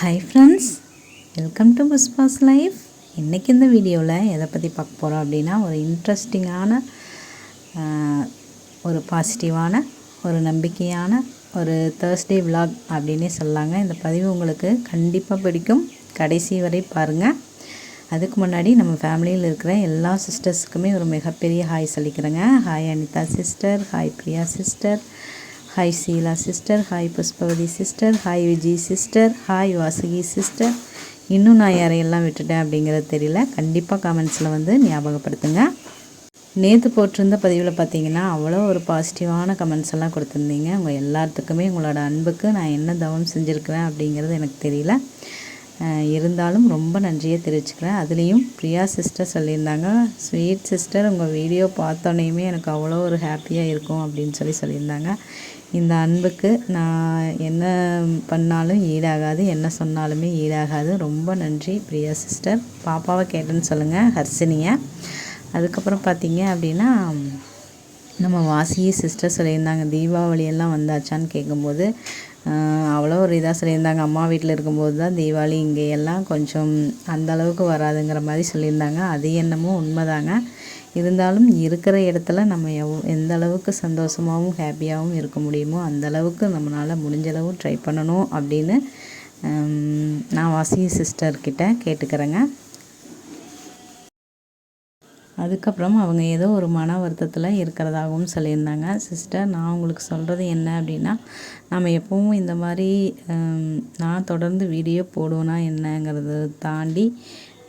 Hi friends welcome to Pushpa's life இன்றைக்கி இந்த வீடியோவில் எதை பற்றி பார்க்க போகிறோம் அப்படின்னா ஒரு இன்ட்ரெஸ்டிங்கான ஒரு பாசிட்டிவான ஒரு நம்பிக்கையான ஒரு தேர்ஸ்டே விலாக் அப்படின்னே சொல்லாங்க. இந்த பதிவு உங்களுக்கு கண்டிப்பாக பிடிக்கும். கடைசி வரை பாருங்கள் அதுக்கு முன்னாடி நம்ம ஃபேமிலியில் இருக்கிற எல்லா சிஸ்டர்ஸுக்குமே ஒரு மிகப்பெரிய hi சொல்லிக்கிறேங்க. Hi Anitha sister hi Priya sister hi Sheela sister hi Pushpavathi sister hi Viji sister hi Vasuki sister இன்னும் நான் யாரையெல்லாம் விட்டுட்டேன் அப்படிங்கிறது தெரியல. கண்டிப்பாக கமெண்ட்ஸில் வந்து ஞாபகப்படுத்துங்க. நேற்று போட்டிருந்த பதிவில் பார்த்தீங்கன்னா அவ்வளோ ஒரு பாசிட்டிவான கமெண்ட்ஸ் எல்லாம் கொடுத்துருந்தீங்க. உங்கள் எல்லாத்துக்குமே உங்களோட அன்புக்கு நான் என்ன தவம் செஞ்சுருக்கிறேன் அப்படிங்கிறது எனக்கு தெரியல. இருந்தாலும் ரொம்ப நன்றியை தெரிவிச்சுக்கிறேன். அதுலேயும் பிரியா சிஸ்டர் சொல்லியிருந்தாங்க ஸ்வீட் சிஸ்டர் உங்கள் வீடியோ பார்த்தோன்னேயுமே எனக்கு அவ்வளோ ஒரு ஹாப்பியாக இருக்கும் அப்படின்னு சொல்லி சொல்லியிருந்தாங்க. இந்த அன்புக்கு நான் என்ன பண்ணாலும் ஈடாகாது என்ன சொன்னாலுமே ஈடாகாது. ரொம்ப நன்றி பிரியா சிஸ்டர். பாப்பாவை கேட்டேன்னு சொல்லுங்கள் ஹர்ஷினியை. அதுக்கப்புறம் பார்த்தீங்க அப்படின்னா நம்ம வாசியை சிஸ்டர் சொல்லியிருந்தாங்க தீபாவளியெல்லாம் வந்தாச்சான்னு கேட்கும்போது அவ்வளோ ஒரு இதாக சொல்லியிருந்தாங்க. அம்மா வீட்டில் இருக்கும்போது தான் தீபாவளி இங்கே எல்லாம் கொஞ்சம் அந்த அளவுக்கு வராதுங்கிற மாதிரி சொல்லியிருந்தாங்க. அது என்னமோ உண்மைதாங்க. இருந்தாலும் இருக்கிற இடத்துல நம்ம எவ் எந்த அளவுக்கு சந்தோஷமாகவும் ஹாப்பியாகவும் இருக்க முடியுமோ அந்த அளவுக்கு நம்மளால் முடிஞ்ச ட்ரை பண்ணணும் அப்படின்னு நான் வாசி சிஸ்டர்கிட்ட கேட்டுக்கிறேங்க. அதுக்கப்புறம் அவங்க ஏதோ ஒரு மன வருத்தத்தில் இருக்கிறதாகவும் சொல்லியிருந்தாங்க. சிஸ்டர் நான் உங்களுக்கு சொல்கிறது என்ன அப்படின்னா நம்ம எப்பவும் இந்த மாதிரி நான் தொடர்ந்து வீடியோ போடுவேனா என்னங்கிறத தாண்டி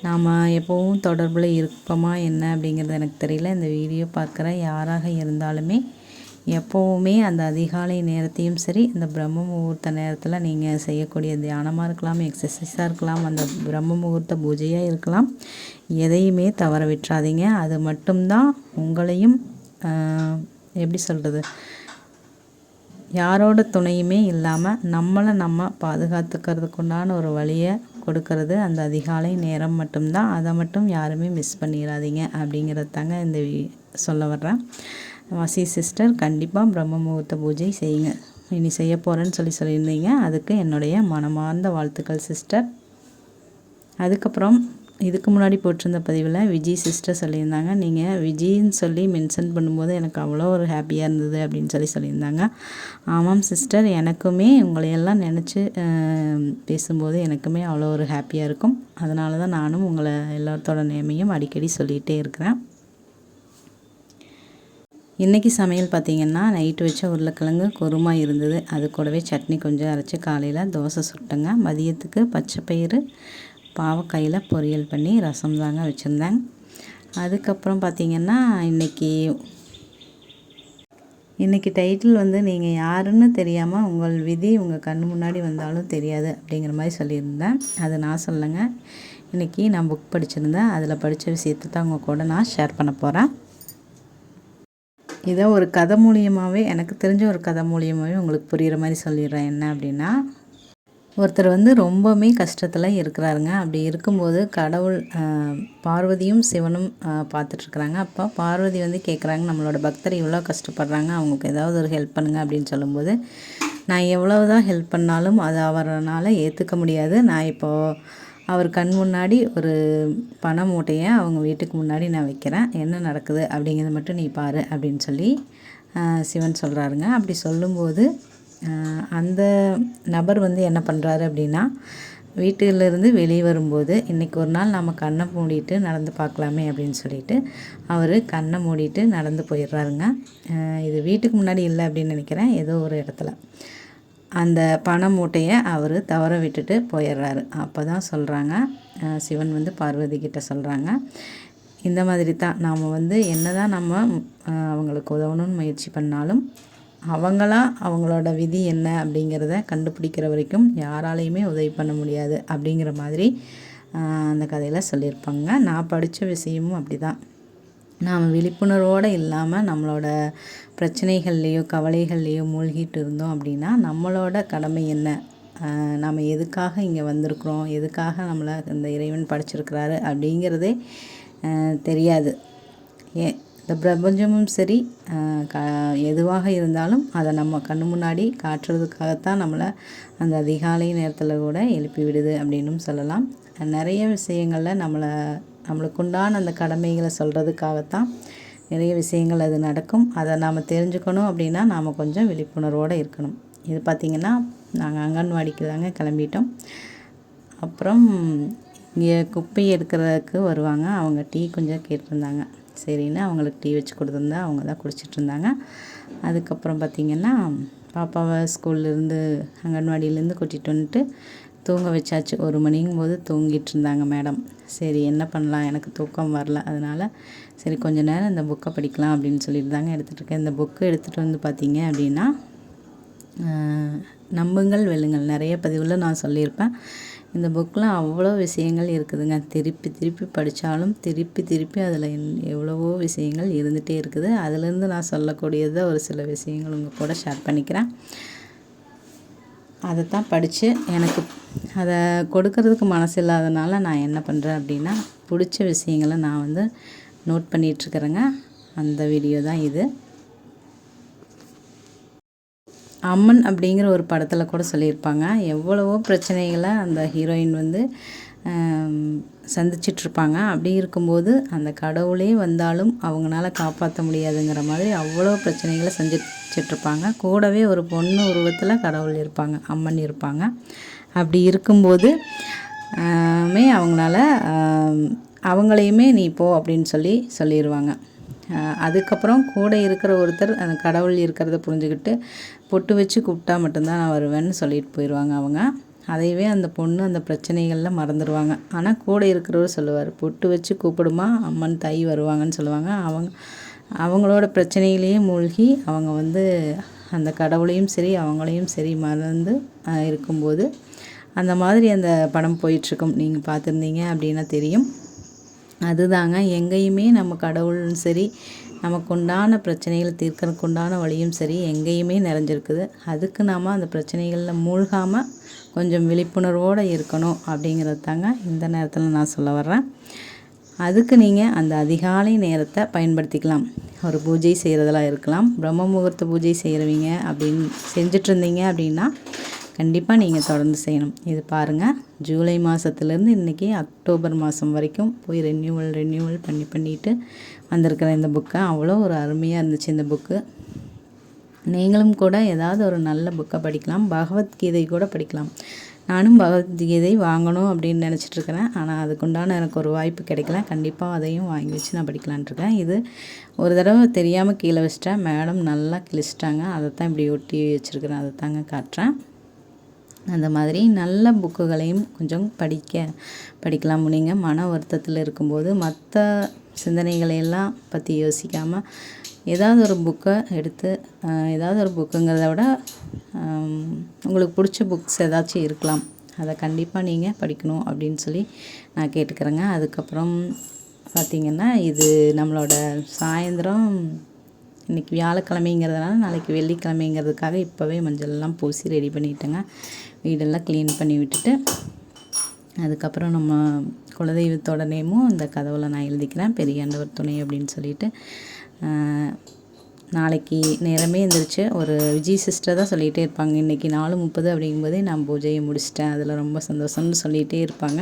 நாம் எப்போவும் தொடர்பில் இருப்போமா என்ன அப்படிங்கிறது எனக்கு தெரியல. இந்த வீடியோ பார்க்குற யாராக இருந்தாலுமே எப்போவுமே அந்த அதிகாலை நேரத்தையும் சரி இந்த பிரம்ம முகூர்த்த நேரத்தில் நீங்கள் செய்யக்கூடிய தியானமாக இருக்கலாம் எக்ஸசைஸாக இருக்கலாம் அந்த பிரம்ம முகூர்த்த பூஜையாக இருக்கலாம் எதையுமே தவற விட்டுறாதீங்க. அது மட்டும்தான் உங்களையும் எப்படி சொல்கிறது யாரோட துணையுமே இல்லாமல் நம்மளை நம்ம பாதுகாத்துக்கிறதுக்குண்டான ஒரு வழியை கொடுக்கறது. அந்த அதிகாலை நேரம் மட்டும்தான். அதை மட்டும் யாருமே மிஸ் பண்ணிடாதீங்க அப்படிங்கிறது தாங்க இந்த சொல்ல வர்றேன். வாசி சிஸ்டர் கண்டிப்பாக பிரம்ம முகூர்த்த பூஜை செய்யுங்க. இனி செய்ய போகிறேன்னு சொல்லி சொல்லியிருந்தீங்க. அதுக்கு என்னுடைய மனமார்ந்த வாழ்த்துக்கள் சிஸ்டர் அதுக்கப்புறம் இதுக்கு முன்னாடி போட்டிருந்த பதிவில் விஜய் சிஸ்டர் சொல்லியிருந்தாங்க. நீங்கள் விஜின்னு சொல்லி மென்ஷன் பண்ணும்போது எனக்கு அவ்வளோ ஒரு ஹாப்பியாக இருந்தது அப்படின்னு சொல்லி சொல்லியிருந்தாங்க. ஆமாம் சிஸ்டர் எனக்குமே உங்களையெல்லாம் நினச்சி பேசும்போது எனக்குமே அவ்வளோ ஒரு ஹாப்பியாக இருக்கும். அதனால தான் நானும் உங்களை எல்லாத்தோட நேமையும் அடிக்கடி சொல்லிகிட்டே இருக்கிறேன். இன்றைக்கி சமையல் பார்த்திங்கன்னா நைட்டு வச்ச உருளைக்கிழங்கு குருமா இருந்தது. அது கூடவே சட்னி கொஞ்சம் அரைச்சி காலையில் தோசை சுட்டேங்க மதியத்துக்கு பச்சை பயிறு பாவக்காயில் பொரியல் பண்ணி ரசம் தாங்க வச்சுருந்தேன். அதுக்கப்புறம் பார்த்திங்கன்னா இன்றைக்கி இன்றைக்கி டைட்டில் வந்து நீங்கள் யாருன்னு தெரியாமல் உங்கள் விதி உங்கள் கண்ணு முன்னாடி வந்தாலும் தெரியாது அப்படிங்கிற மாதிரி சொல்லியிருந்தேன். அது நான் சொல்லுங்க. இன்றைக்கி நான் புக் படிச்சிருந்தேன். அதில் படித்த விஷயத்தை தான் உங்கள் கூட நான் ஷேர் பண்ண போகிறேன் இதை ஒரு கதை மூலியமாகவே எனக்கு தெரிஞ்ச ஒரு கதை மூலியமாகவே உங்களுக்கு புரிகிற மாதிரி சொல்லிடுறேன். என்ன அப்படின்னா ஒருத்தர் வந்து ரொம்பவுமே கஷ்டத்தில் இருக்கிறாருங்க. அப்படி இருக்கும்போது கடவுள் பார்வதியும் சிவனும் பார்த்துட்ருக்குறாங்க. அப்போ பார்வதி வந்து கேட்குறாங்க நம்மளோட பக்தர் இவ்வளோ கஷ்டப்படுறாங்க அவங்களுக்கு ஏதாவது ஒரு ஹெல்ப் பண்ணுங்க அப்படின்னு சொல்லும்போது நான் எவ்வளவு தான் ஹெல்ப் பண்ணாலும் அது அவரால் ஏற்றுக்க முடியாது. நான் இப்போது அவர் கண் முன்னாடி ஒரு பண மூட்டையை அவங்க வீட்டுக்கு முன்னாடி நான் வைக்கிறேன். என்ன நடக்குது அப்படிங்கிறத மட்டும் நீ பாரு அப்படின்னு சொல்லி சிவன் சொல்கிறாருங்க அப்படி சொல்லும்போது அந்த நபர் வந்து என்ன பண்ணுறாரு அப்படின்னா வீட்டிலிருந்து வெளியே வரும்போது இன்றைக்கி ஒரு நாள் நம்ம கண்ணை மூடிட்டு நடந்து பார்க்கலாமே அப்படின்னு சொல்லிட்டு அவர் கண்ணை மூடிட்டு நடந்து போயிடுறாருங்க. இது வீட்டுக்கு முன்னாடி இல்லை அப்படின்னு நினைக்கிறேன் ஏதோ ஒரு இடத்துல. அந்த பண மூட்டையை அவர் தவற விட்டுட்டு போயிடுறாரு. அப்போ தான் சொல்கிறாங்க சிவன் வந்து பார்வதி கிட்ட சொல்கிறாங்க இந்த மாதிரி தான் நாம் வந்து என்ன தான் நம்ம அவங்களுக்கு உதவணும்னு முயற்சி பண்ணாலும் அவங்களா அவங்களோட விதி என்ன அப்படிங்கிறத கண்டுபிடிக்கிற வரைக்கும் யாராலையுமே உதவி பண்ண முடியாது அப்படிங்கிற மாதிரி அந்த கதையில் சொல்லியிருப்பாங்க. நான் படித்த விஷயமும் அப்படி தான் நாம் விழிப்புணர்வோடு இல்லாமல் நம்மளோட பிரச்சனைகள்லேயோ கவலைகள்லேயோ மூழ்கிட்டு இருந்தோம் அப்படின்னா நம்மளோட கடமை என்ன? நாம் எதுக்காக இங்கே வந்திருக்கிறோம்? எதுக்காக நம்மளை இந்த இறைவன் படிச்சிருக்கிறாரு அப்படிங்கிறதே தெரியாது. ஏ இந்த பிரபஞ்சமும் சரி க எதுவாக இருந்தாலும் அதை நம்ம கண்ணு முன்னாடி காட்டுறதுக்காகத்தான் நம்மளை அந்த அதிகாலை நேரத்தில் கூட எழுப்பி விடுது அப்படின்னும் சொல்லலாம். நிறைய விஷயங்களில் நம்மளை நம்மளுக்குண்டான அந்த கடமைகளை சொல்கிறதுக்காகத்தான் நிறைய விஷயங்கள் அது நடக்கும். அதை நாம் தெரிஞ்சுக்கணும் அப்படின்னா நாம் கொஞ்சம் விழிப்புணர்வோடு இருக்கணும். இது பார்த்திங்கன்னா நாங்கள் அங்கன்வாடிக்கு தாங்க கிளம்பிட்டோம். அப்புறம் இங்கே குப்பை எடுக்கிறதுக்கு வருவாங்க. அவங்க டீ கொஞ்சம் கேட்டிருந்தாங்க. சரின்னு அவங்களுக்கு டீ வச்சு கொடுத்துருந்தா அவங்க தான் குடிச்சிட்டு இருந்தாங்க அதுக்கப்புறம் பார்த்திங்கன்னா பாப்பாவை ஸ்கூல்லேருந்து அங்கன்வாடியிலேருந்து கூட்டிகிட்டு வந்துட்டு தூங்க வச்சாச்சு. ஒரு மணிங்கும் போது தூங்கிட்டு இருந்தாங்க மேடம். சரி என்ன பண்ணலாம்? எனக்கு தூக்கம் வரல. அதனால் சரி கொஞ்ச நேரம் இந்த புக்கை படிக்கலாம் அப்படின்னு சொல்லிட்டு தாங்க எடுத்துகிட்டு இருக்கேன் இந்த புக்கு எடுத்துகிட்டு வந்து பார்த்தீங்க அப்படின்னா நம்புங்கள் வெல்லுங்கள். நிறைய பதிவில் நான் சொல்லியிருப்பேன். இந்த புக்கில் அவ்வளோ விஷயங்கள் இருக்குதுங்க. திருப்பி திருப்பி படித்தாலும் திருப்பி திருப்பி அதில் எவ்வளவோ விஷயங்கள் இருந்துகிட்டே இருக்குது. அதுலேருந்து நான் சொல்லக்கூடியதை ஒரு சில விஷயங்கள் உங்கள் கூட ஷேர் பண்ணிக்கிறேன். அதை தான் படித்து எனக்கு அதை கொடுக்கறதுக்கு மனசு இல்லாதனால நான் என்ன பண்ணுறேன் அப்படின்னா பிடிச்ச விஷயங்களை நான் வந்து நோட் பண்ணிகிட்ருக்குறேங்க அந்த வீடியோ தான் இது. அம்மன் அப்படிங்கிற ஒரு படத்தில் கூட சொல்லியிருப்பாங்க. எவ்வளவோ பிரச்சனைகளை அந்த ஹீரோயின் வந்து சந்திச்சிட்ருப்பாங்க. அப்படி இருக்கும்போது அந்த கடவுளே வந்தாலும் அவங்களால காப்பாற்ற முடியாதுங்கிற மாதிரி அவ்வளோ பிரச்சனைகளை சந்திச்சிட்ருப்பாங்க. கூடவே ஒரு பொண்ணு உருவத்தில் கடவுள் இருப்பாங்க அம்மன் இருப்பாங்க. அப்படி இருக்கும்போது மே அவங்களால அவங்களையுமே நீ போ அப்படின்னு சொல்லி சொல்லிடுவாங்க அதுக்கப்புறம் கூட இருக்கிற ஒருத்தர் அந்த கடவுள் இருக்கிறத புரிஞ்சுக்கிட்டு பொட்டு வச்சு கூப்பிட்டா மட்டும்தான் நான் வருவேன்னு சொல்லிட்டு போயிடுவாங்க அவங்க. அதையவே அந்த பொண்ணு அந்த பிரச்சனைகளில் மறந்துடுவாங்க. ஆனால் கூட இருக்கிறவர் சொல்லுவார் பொட்டு வச்சு கூப்பிடுமா? அம்மன் தாய் வருவாங்கன்னு சொல்லுவாங்க. அவங்க அவங்களோட பிரச்சனையிலேயே மூழ்கி அவங்க வந்து அந்த கடவுளையும் சரி அவங்களையும் சரி மறந்து இருக்கும்போது அந்த மாதிரி அந்த படம் போயிட்டுருக்கும். நீங்கள் பார்த்துருந்தீங்க அப்படின்னா தெரியும். அதுதாங்க எங்கேயுமே நம்ம கடவுளும் சரி நமக்கு உண்டான பிரச்சனைகளை தீர்க்கறதுக்கு உண்டான வழியும் சரி எங்கேயுமே நிறைஞ்சிருக்குது. அதுக்கு நாம் அந்த பிரச்சனைகளில் மூழ்காமல் கொஞ்சம் விழிப்புணர்வோடு இருக்கணும் அப்படிங்கிறது தாங்க இந்த நேரத்தில் நான் சொல்ல வர்றேன். அதுக்கு நீங்கள் அந்த அதிகாலை நேரத்தை பயன்படுத்திக்கலாம். ஒரு பூஜை செய்கிறதெல்லாம் இருக்கலாம். பிரம்ம முகூர்த்த பூஜை செய்கிறவங்க அப்படின்னு செஞ்சுட்டு இருந்தீங்க அப்படின்னா கண்டிப்பாக நீங்கள் தொடர்ந்து செய்யணும். இது பாருங்கள் ஜூலை மாதத்துலேருந்து இன்றைக்கி அக்டோபர் மாதம் வரைக்கும் போய் ரெனியூவல் ரெனியூவல் பண்ணி பண்ணிட்டு வந்திருக்கிற இந்த புக்கை அவ்வளோ ஒரு அருமையாக இருந்துச்சு இந்த புக்கு நீங்களும் கூட ஏதாவது ஒரு நல்ல புக்கை படிக்கலாம். பகவத்கீதை கூட படிக்கலாம். நானும் பகவத்கீதை வாங்கணும் அப்படின்னு நினச்சிட்டு இருக்கிறேன். ஆனால் அதுக்குண்டான எனக்கு ஒரு வாய்ப்பு கிடைக்கல. கண்டிப்பாக அதையும் வாங்கி வச்சு நான் படிக்கலான்ட்டு இருக்கேன். இது ஒரு தடவை தெரியாமல் கீழே வச்சிட்டேன். மேடம் நல்லா கிழிச்சிட்டாங்க. அதை தான் இப்படி ஒட்டி வச்சுருக்கிறேன். அதை தாங்க காட்டுறேன். அந்த மாதிரி நல்ல புக்குகளையும் கொஞ்சம் படிக்க படிக்கலாம். நீங்கள் மன வருத்தத்தில் இருக்கும்போது மற்ற சிந்தனைகளையெல்லாம் பற்றி யோசிக்காமல் ஏதாவது ஒரு புக்கை எடுத்து ஏதாவது ஒரு புக்குங்கிறத விட உங்களுக்கு பிடிச்ச புக்ஸ் ஏதாச்சும் இருக்கலாம். அதை கண்டிப்பாக நீங்கள் படிக்கணும் அப்படின்னு சொல்லி நான் கேட்டுக்கிறேங்க. அதுக்கப்புறம் பார்த்திங்கன்னா இது நம்மளோட சாயந்தரம் இன்றைக்கி வியாழக்கிழமைங்கிறதுனால நாளைக்கு வெள்ளிக்கிழமைங்கிறதுக்காக இப்போவே மஞ்சள்லாம் பூசி ரெடி பண்ணிட்டேங்க. வீடெல்லாம் க்ளீன் பண்ணி விட்டுட்டு அதுக்கப்புறம் நம்ம குலதெய்வத்தோட நேமும் இந்த கதவில் நான் எழுதிக்கிறேன். பெரியாண்டவர் துணை அப்படின்னு சொல்லிட்டு. நாளைக்கு நேரமே எழுந்திரிச்சு ஒரு விஜய் சிஸ்டர் தான் சொல்லிகிட்டே இருப்பாங்க. இன்றைக்கி நாலு முப்பது அப்படிங்கும்போதே நான் பூஜையை முடிச்சிட்டேன். அதில் ரொம்ப சந்தோஷம்னு சொல்லிகிட்டே இருப்பாங்க.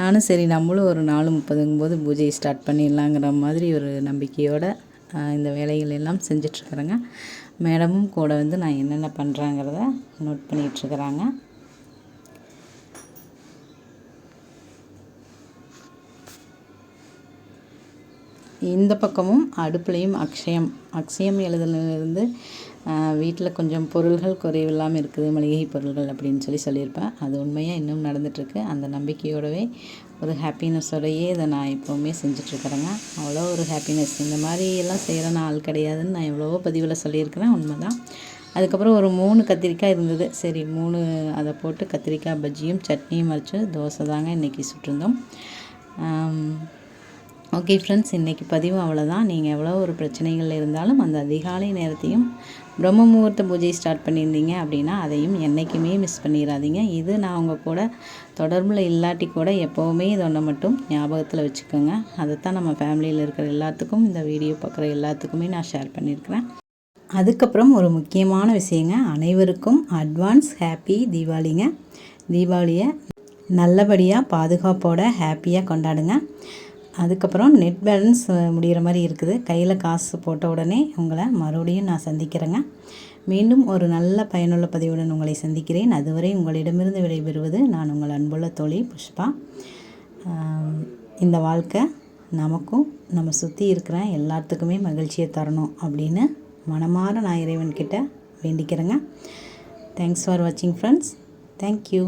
நானும் சரி நம்மளும் ஒரு நாலு முப்பதுங்கும்போது பூஜையை ஸ்டார்ட் பண்ணிடலாங்கிற மாதிரி ஒரு நம்பிக்கையோடு இந்த வேலைகள் எல்லாம் செஞ்சிட்ருக்குறேங்க. மேடமும் கூட வந்து நான் என்னென்ன பண்ணுறாங்கிறத நோட் பண்ணிகிட்ருக்குறாங்க இந்த பக்கமும் அடுப்புலையும் அக்ஷயம் அக்ஷயம் எழுதுலேருந்து வீட்டில் கொஞ்சம் பொருள்கள் குறைவில்லாமல் இருக்குது மளிகை பொருள்கள் அப்படின்னு சொல்லி சொல்லியிருப்பேன். அது உண்மையாக இன்னும் நடந்துகிட்ருக்கு அந்த நம்பிக்கையோடவே ஒரு ஹாப்பினஸோடையே இதை நான் எப்போவுமே செஞ்சிட்ருக்குறேங்க அவ்வளோ ஒரு ஹாப்பினஸ் இந்த மாதிரி எல்லாம் செய்கிற நாள் கிடையாதுன்னு நான் எவ்வளவோ பதிவில் சொல்லியிருக்கிறேன். உண்மைதான். அதுக்கப்புறம் ஒரு மூணு கத்திரிக்காய் இருந்தது. சரி மூணு அதை போட்டு கத்திரிக்காய் பஜ்ஜியும் சட்னியும் வச்சு தோசை தாங்க இன்றைக்கி சுட்டிருந்தோம். ஓகே ஃப்ரெண்ட்ஸ் இன்றைக்கி பதிவு அவ்வளோதான் நீங்கள் எவ்வளோ ஒரு பிரச்சனைகள் இருந்தாலும் அந்த அதிகாலை நேரத்தையும் பிரம்ம முகூர்த்த பூஜை ஸ்டார்ட் பண்ணியிருந்தீங்க அப்படின்னா அதையும் என்றைக்குமே மிஸ் பண்ணிடாதீங்க இது நான் உங்கள் கூட தொடர்பில் இல்லாட்டி கூட எப்போவுமே இதை ஒன்று மட்டும் ஞாபகத்தில் வச்சுக்கோங்க. அதைத்தான் நம்ம ஃபேமிலியில் இருக்கிற எல்லாத்துக்கும் இந்த வீடியோ பார்க்குற எல்லாத்துக்குமே நான் ஷேர் பண்ணியிருக்கிறேன் அதுக்கப்புறம் ஒரு முக்கியமான விஷயங்க. அனைவருக்கும் அட்வான்ஸ் ஹாப்பி தீபாவளிங்க. தீபாவளியை நல்லபடியாக பாதுகாப்போட ஹாப்பியாக கொண்டாடுங்க. அதுக்கப்புறம் நெட் பேலன்ஸ் முடிகிற மாதிரி இருக்குது. கையில் காசு போட்ட உடனே உங்களை மறுபடியும் நான் சந்திக்கிறேங்க. மீண்டும் ஒரு நல்ல பயனுள்ள பதிவுடன் உங்களை சந்திக்கிறேன். அதுவரை உங்களிடமிருந்து விடைபெறுவது நான் உங்கள் அன்புள்ள தோழி புஷ்பா. இந்த வாழ்க்கை நமக்கும் நம்ம சுற்றி இருக்கிற எல்லாத்துக்குமே மகிழ்ச்சியை தரணும் அப்படின்னு மனமாற நான் இறைவன்கிட்ட வேண்டிக்கிறேங்க. தேங்க்ஸ் ஃபார் வாட்சிங் ஃப்ரெண்ட்ஸ் தேங்க்யூ